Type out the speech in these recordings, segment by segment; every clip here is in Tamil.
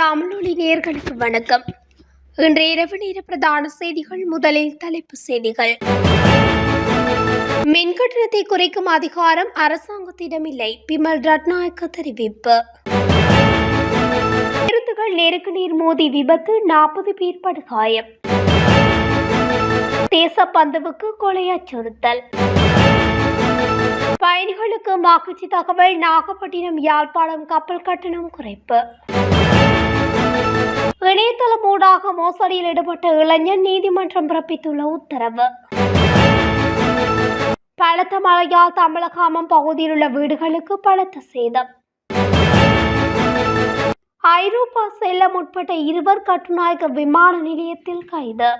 தமிழொலி நேர்களுக்கு வணக்கம். இன்று இரவு நேர பிரதான செய்திகள் முதலில் தலைப்பு செய்திகள். மின்கட்டணத்தை குறைக்கும் அதிகாரம் அரசாங்கத்திடம் இல்லை பிமல் ரட்நாயக்க தெரிவிப்பு. பேருந்துகள் நேருக்கு நேர் மோதி விபத்து நாற்பது பேர் படுகாயம். தேசப்பந்துவுக்கு கொலை அச்சுறுத்தல். பயணிகளுக்கு வாக்குச்சி தகவல் நாகப்பட்டினம் யாழ்ப்பாணம் கப்பல் கட்டணம் குறைப்பு. இணையதளம் ஊடாக மோசடியில் ஈடுபட்ட இளைஞர் நீதிமன்றம் பிறப்பித்துள்ள உத்தரவு. பலத்த மழையால் தமிழகாமம் பகுதியில் உள்ள வீடுகளுக்கு பலத்த சேதம். ஐரோப்பா செல்ல முற்பட்ட இருவர் கட்டுநாயக்க விமான நிலையத்தில் கைது.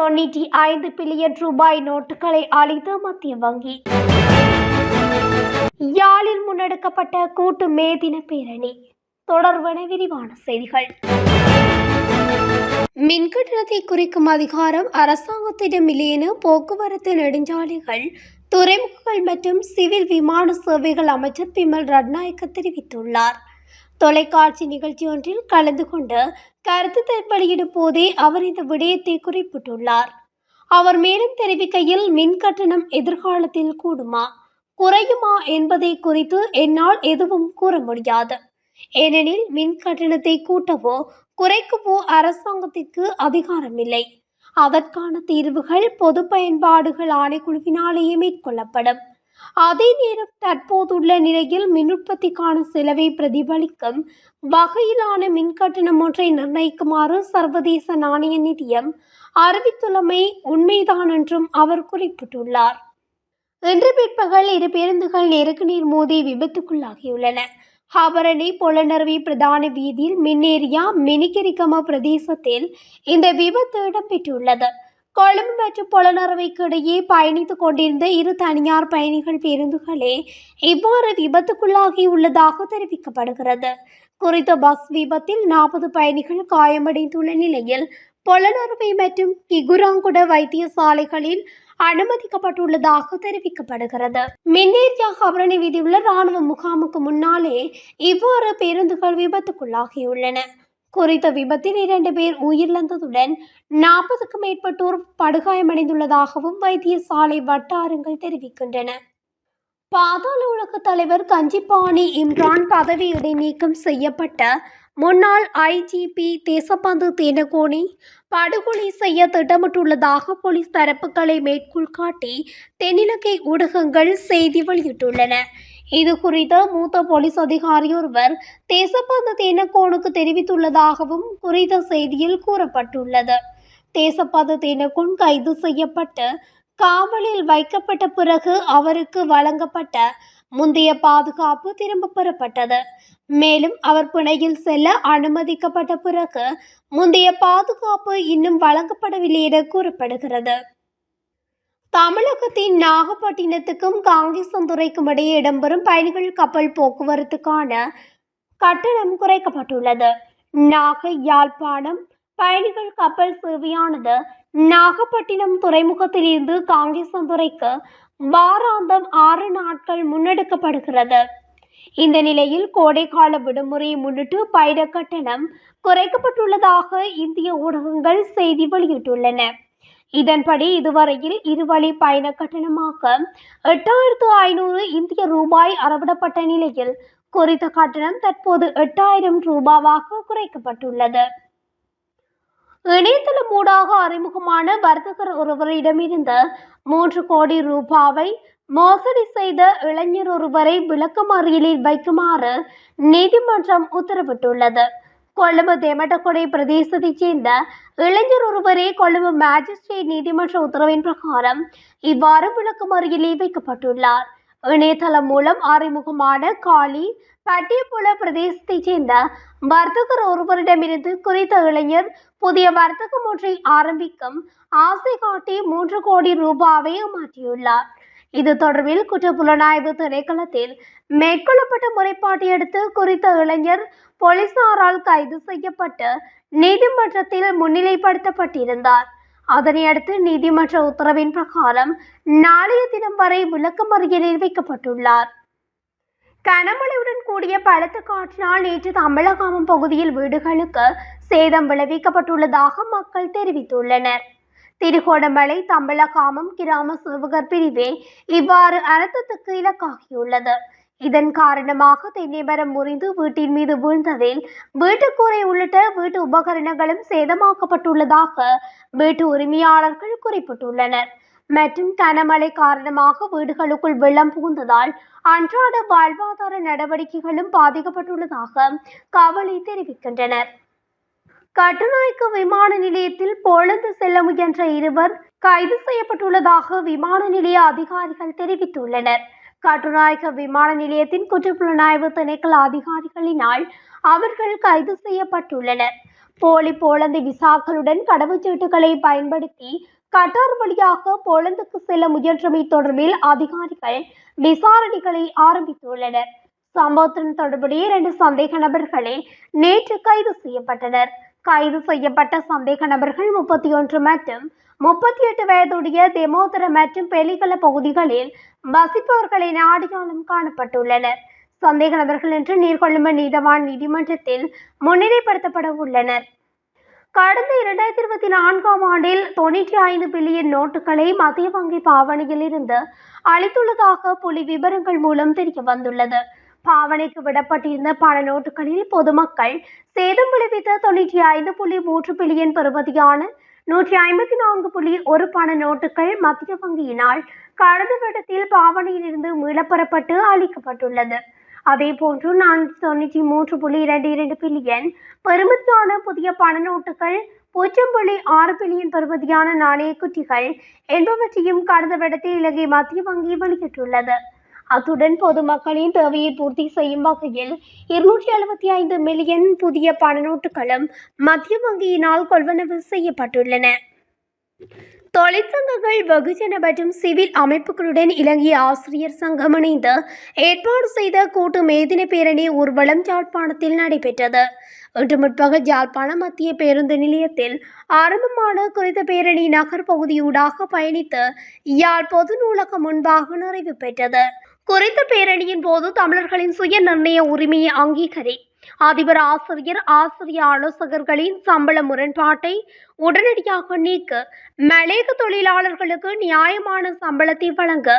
தொண்ணூற்றி ஐந்து பில்லியன் ரூபாய் நோட்டுகளை அளித்த மத்திய வங்கி. யாழில் முன்னெடுக்கப்பட்ட கூட்டு மே தின பேரணி. தொடர்பான விரிவான செய்திகள். மின் கட்டணத்தை குறிக்கும் அதிகாரம் அரசாங்கத்திடம் இல்லையென போக்குவரத்து நெடுஞ்சாலைகள் துறைமுகங்கள் மற்றும் சிவில் விமான சேவைகள் அமைச்சர் பிமல் ரட்நாயக்க தெரிவித்துள்ளார். தொலைக்காட்சி நிகழ்ச்சி ஒன்றில் கலந்து கொண்டு கருத்து வெளியிடும் போதே அவர் இந்த விடயத்தை குறிப்பிட்டுள்ளார். அவர் மேலும் தெரிவிக்கையில் மின் கட்டணம் எதிர்காலத்தில் கூடுமா குறையுமா என்பதை குறித்து என்னால் எதுவும் கூற முடியாது. ஏனெனில் மின் கட்டணத்தை கூட்டவோ குறைக்கவோ அரசாங்கத்திற்கு அதிகாரமில்லை. அதற்கான தீர்வுகள் பொது பயன்பாடுகள் ஆணைக்குழுவினாலேயே மேற்கொள்ளப்படும். அதே நேரம் தற்போதுள்ள நிலையில் மின் உற்பத்திக்கான செலவை பிரதிபலிக்கும் வகையிலான மின் கட்டணம் ஒன்றை நிர்ணயிக்குமாறு சர்வதேச நாணய நிதியம் அறிவித்துள்ளமை உண்மைதான் என்றும் அவர் குறிப்பிட்டுள்ளார். இன்று பிற்பகல் இரு பேருந்துகள் நேருக்கு நேர் மோதி விபத்துக்குள்ளாகியுள்ளன. ஹாபரணி பொலனருவி பிரதான வீதியில் மின்னேரியா மினிகிரிகம பிரதேசத்தில் இந்த விபத்து இடம்பெற்றுள்ளது. கொழும்பு மற்றும் பொலனறுவைக்கு இடையே பயணித்துக் கொண்டிருந்த இரு தனியார் பயணிகள் பேருந்துகளே இவ்வாறு விபத்துக்குள்ளாகி உள்ளதாக தெரிவிக்கப்படுகிறது. குறித்த பஸ் விபத்தில் நாற்பது பயணிகள் காயமடைந்துள்ள நிலையில் பொலனறுவை மற்றும் கிகுராங்குட வைத்தியசாலைகளில் அனுமதிக்கப்பட்டுள்ளதாக தெரிவிக்கப்படுகிறது. மின்னேரியா கபரணி வீதியுள்ள ராணுவ முகாமுக்கு முன்னாலே இவ்வாறு பேருந்துகள் விபத்துக்குள்ளாகியுள்ளன. குறித்த விபத்தில் இரண்டு பேர் உயிரிழந்ததுடன் நாற்பதுக்கும் மேற்பட்டோர் படுகாயமடைந்துள்ளதாகவும் வைத்தியசாலை வட்டாரங்கள் தெரிவிக்கின்றன. பாதாள உலக தலைவர் கஞ்சிப்பாணி இம்ரான் பதவி இடைநீக்கம் செய்யப்பட்ட முன்னாள் ஐஜிபி தேசபந்து தினகோணி படுகொலை செய்ய திட்டமிட்டுள்ளதாக போலீஸ் தரப்புகளை மேற்கோள் காட்டி தென்னிலங்கை ஊடகங்கள் செய்தி வெளியிட்டுள்ளன. இது குறித்து மூத்த போலீஸ் அதிகாரி ஒருவர் தேசபந்து தேனகோனுக்கு தெரிவித்துள்ளதாகவும் குறித்த செய்தியில் கூறப்பட்டுள்ளது. தேசபந்து தேனகோன் கைது செய்யப்பட்டு காவலில் வைக்கப்பட்ட பிறகு அவருக்கு வழங்கப்பட்ட முந்தைய பாதுகாப்பு திரும்ப பெறப்பட்டது. மேலும் அவர் பிணையில் செல்ல அனுமதிக்கப்பட்ட பிறகு முந்தைய பாதுகாப்பு இன்னும் வழங்கப்படவில்லை என கூறப்படுகிறது. தமிழகத்தின் நாகப்பட்டினத்துக்கும் காங்கேசந்துறைக்கும் இடையே இடம்பெறும் பயணிகள் கப்பல் போக்குவரத்துக்கான கட்டணம் குறைக்கப்பட்டுள்ளது. நாகை யாழ்ப்பாணம் பயணிகள் கப்பல் சேவையானது நாகப்பட்டினம் துறைமுகத்திலிருந்து காங்கேசந்துறைக்கு வாராந்தம் ஆறு நாட்கள் முன்னெடுக்கப்படுகிறது. இந்த நிலையில் கோடைக்கால விடுமுறையை முன்னிட்டு பயண கட்டணம் குறைக்கப்பட்டுள்ளதாக இந்திய ஊடகங்கள் செய்தி வெளியிட்டுள்ளன. இதன்படி இதுவரையில் இருவழி பயண கட்டணமாக எட்டாயிரத்து ஐநூறு இந்திய ரூபாய் அறவிடப்பட்ட நிலையில் குறித்த கட்டணம் தற்போது எட்டாயிரம் ரூபாவாக குறைக்கப்பட்டுள்ளது. இணையதளம் ஊடாக அறிமுகமான வர்த்தகர் ஒருவரிடமிருந்து மூன்று கோடி ரூபாவை மோசடி செய்த இளைஞர் ஒருவரை விளக்கமறியலில் வைக்குமாறு நீதிமன்றம் உத்தரவிட்டுள்ளது. கொழும்பு தெமட்டகொடை பிரதேசத்தைச் சேர்ந்த இளைஞர் ஒருவரே கொழும்பு மேஜிஸ்ட்ரேட் நீதிமன்ற உத்தரவின் பிரகாரம் இவ்வாறு விளக்கமறியலில் வைக்கப்பட்டுள்ளார். இணையதளம் மூலம் அறிமுகமான காளி பட்டியப்புல பிரதேசத்தைச் சேர்ந்த வர்த்தகர் ஒருவரிடமிருந்து குறித்த இளைஞர் புதிய வர்த்தகம் ஒன்றை ஆரம்பிக்கும் ஆசை காட்டி மூன்று கோடி ரூபாவை மாற்றியுள்ளார். இது தொடர்பில் குற்றப்புலனாய்வு திணைக்களத்தில் மேற்கொள்ளப்பட்ட முறைப்பாட்டை அடுத்து குறித்த இளைஞர் போலீசாரால் கைது செய்யப்பட்டு நீதிமன்றத்தில் முன்னிலைப்படுத்தப்பட்டிருந்தார். அதனை அடுத்து நீதிமன்ற உத்தரவின் பிரகாரம் நாளைய தினம் வரை விளக்கமறியலில் வைக்கப்பட்டுள்ளார் கனமழையுடன் கூடிய பலத்த காற்றினால் நேற்று தமிழகாமம் பகுதியில் வீடுகளுக்கு சேதம் விளைவிக்கப்பட்டுள்ளதாக மக்கள் தெரிவித்துள்ளனர். திருகோணமலை தமிழகாமம் கிராம சேவகர் பிரிவே இவ்வாறு அனர்த்தத்துக்கு இலக்காகியுள்ளது. இதன் காரணமாக தென்னை மரம் முறிந்து வீட்டின் மீது வீழ்ந்ததில் வீட்டுக்கூரை உள்ளிட்ட வீட்டு உபகரணங்களும் சேதமாக்கப்பட்டுள்ளதாக வீட்டு உரிமையாளர்கள் குறிப்பிட்டுள்ளனர். மற்றும் கனமழை காரணமாக வீடுகளுக்குள் வெள்ளம் புகுந்ததால் அன்றாட வாழ்வாதார நடவடிக்கைகளும் பாதிக்கப்பட்டுள்ளதாக கவலை தெரிவிக்கின்றனர். கட்டுநாய்க்கு விமான நிலையத்தில் போலந்து செல்ல முயன்ற இருவர் கைது செய்யப்பட்டுள்ளதாக விமான நிலைய அதிகாரிகள் தெரிவித்துள்ளனர். கட்டுநாயக விமான நிலையத்தின் குற்றப்புலனாய்வு திணைக்கள அதிகாரிகளினால் அவர்கள் கைது செய்யப்பட்டுள்ளனர். போலி போலந்து விசாக்களுடன் கடவுச்சீட்டுகளை பயன்படுத்தி கட்டார் வழியாக போலந்துக்கு செல்ல முயன்றமை தொடர்பில் அதிகாரிகள் விசாரணைகளை ஆரம்பித்துள்ளனர். சம்பவத்துடன் தொடர்புடைய இரண்டு சந்தேக நபர்களே நேற்று கைது செய்யப்பட்டனர். கைது செய்யப்பட்ட சந்தேக நபர்கள் முப்பத்தி ஒன்று மற்றும் முப்பத்தி எட்டு வயதுடைய தெமோதர மற்றும் பெலிகல பகுதிகளில் வசிப்பவர்களை என அடையாளம் காணப்பட்டுள்ளனர். சந்தேக நபர்கள் என்று நீர்கொழும்பு நீதவான் நீதிமன்றத்தில் முன்னிலைப்படுத்தப்பட உள்ளனர். கடந்த இரண்டாயிரத்தி இருபத்தி நான்காம் ஆண்டில் தொண்ணூற்றி ஐந்து பில்லியன் நோட்டுகளை மத்திய வங்கி பாவனையில் இருந்து அளித்துள்ளதாக புள்ளி விவரங்கள் மூலம் தெரிய வந்துள்ளது. பாவனைக்கு விடப்பட்டிருந்த பண நோட்டுகளில் பொதுமக்கள் சேதம் விளைவித்த தொண்ணூற்றி ஐந்து புள்ளி மூன்று பில்லியன் பெறுமதியான நூற்றி ஐம்பத்தி நான்கு புள்ளி ஒரு பண நோட்டுகள் மத்திய வங்கியினால் கடந்த வருடத்தில் பாவனையிலிருந்து மீளப்பெறப்பட்டு அளிக்கப்பட்டுள்ளது. அதே போன்று நானூற்றி தொண்ணூற்றி மூன்று புள்ளி இரண்டு இரண்டு பில்லியன் பெறுமதியான புதிய பண நோட்டுகள் பூஜ்ஜியம் புள்ளி ஆறு பில்லியன் பெறுமதியான நாணய குட்டிகள் என்பவற்றையும் கடந்த வருடத்தில் இலங்கை மத்திய வங்கி வெளியிட்டுள்ளது. அத்துடன் பொதுமக்களின் தேவையை பூர்த்தி செய்யும் வகையில் இருநூற்றி எழுபத்தி ஐந்து மில்லியன் புதிய பண நோட்டுகளும் மத்திய வங்கியினால் கொள்வனவு செய்யப்பட்டுள்ளன. தொழிற்சங்கங்கள் வெகுஜன மற்றும் சிவில் அமைப்புகளுடன் இலங்கை ஆசிரியர் சங்கம் இணைந்து ஏற்பாடு செய்த கூட்டு மேதின பேரணி ஊர்வலம் யாழ்ப்பாணத்தில் நடைபெற்றது. இன்று முற்பகல் யாழ்ப்பாணம் மத்திய பேருந்து நிலையத்தில் ஆரம்பமான குறித்த பேரணி நகர் பகுதியூடாக பயணித்து யாழ் பொது நூலகம் முன்பாக நிறைவு பெற்றது. குறித்த பேரணியின் போது தமிழர்களின் சுய நிர்ணய உரிமையை அங்கீகரி. அதிபர் ஆசிரியர் ஆசிரிய ஆலோசகர்களின் சம்பள முரண்பாட்டை உடனடியாக நீக்க மலேக தொழிலாளர்களுக்கு நியாயமான சம்பளத்தை வழங்க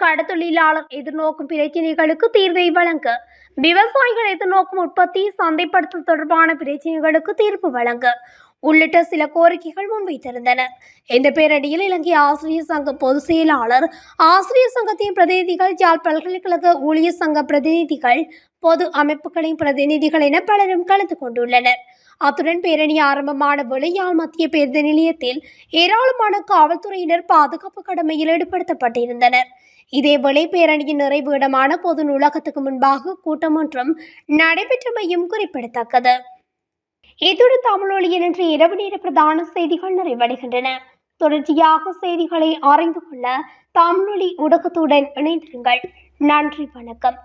கடத்தொழிலாளர் எதிர்நோக்கும் பிரச்சனைகளுக்கு தீர்வை வழங்க விவசாயிகள் எதிர்நோக்கும் உற்பத்தி சந்தைப்படுத்தல் தொடர்பான பிரச்சனைகளுக்கு தீர்ப்பு வழங்க உள்ளிட்ட சில கோரிக்கைகள் முன்வைத்திருந்தன. இந்த பேரணியில் இலங்கை ஆசிரியர் சங்க பொதுச் செயலாளர் ஆசிரியர் சங்கத்தின் பிரதிநிதிகள் யாழ் பல்கலைக்கழக ஊழியர் சங்க பிரதிநிதிகள் பொது அமைப்புகளின் பிரதிநிதிகள் என பலரும் கலந்து கொண்டுள்ளனர். அத்துடன் பேரணி ஆரம்பமான விளையாள் மத்திய பேருந்து நிலையத்தில் ஏராளமான காவல்துறையினர் பாதுகாப்பு கடமையில் ஈடுபடுத்தப்பட்டிருந்தனர். இதேவேளை பேரணியின் நிறைவு இடமான பொது நூலகத்துக்கு முன்பாக கூட்டம் ஒன்றும் நடைபெற்றமையும் குறிப்பிடத்தக்கது. இத்துடன் தமிழொலியின் இன்று இரவு நேர பிரதான செய்திகள் நிறைவடைகின்றன. தொடர்ச்சியாக செய்திகளை அறிந்து கொள்ள தமிழொலி ஊடகத்துடன் இணைந்திருங்கள். நன்றி வணக்கம்.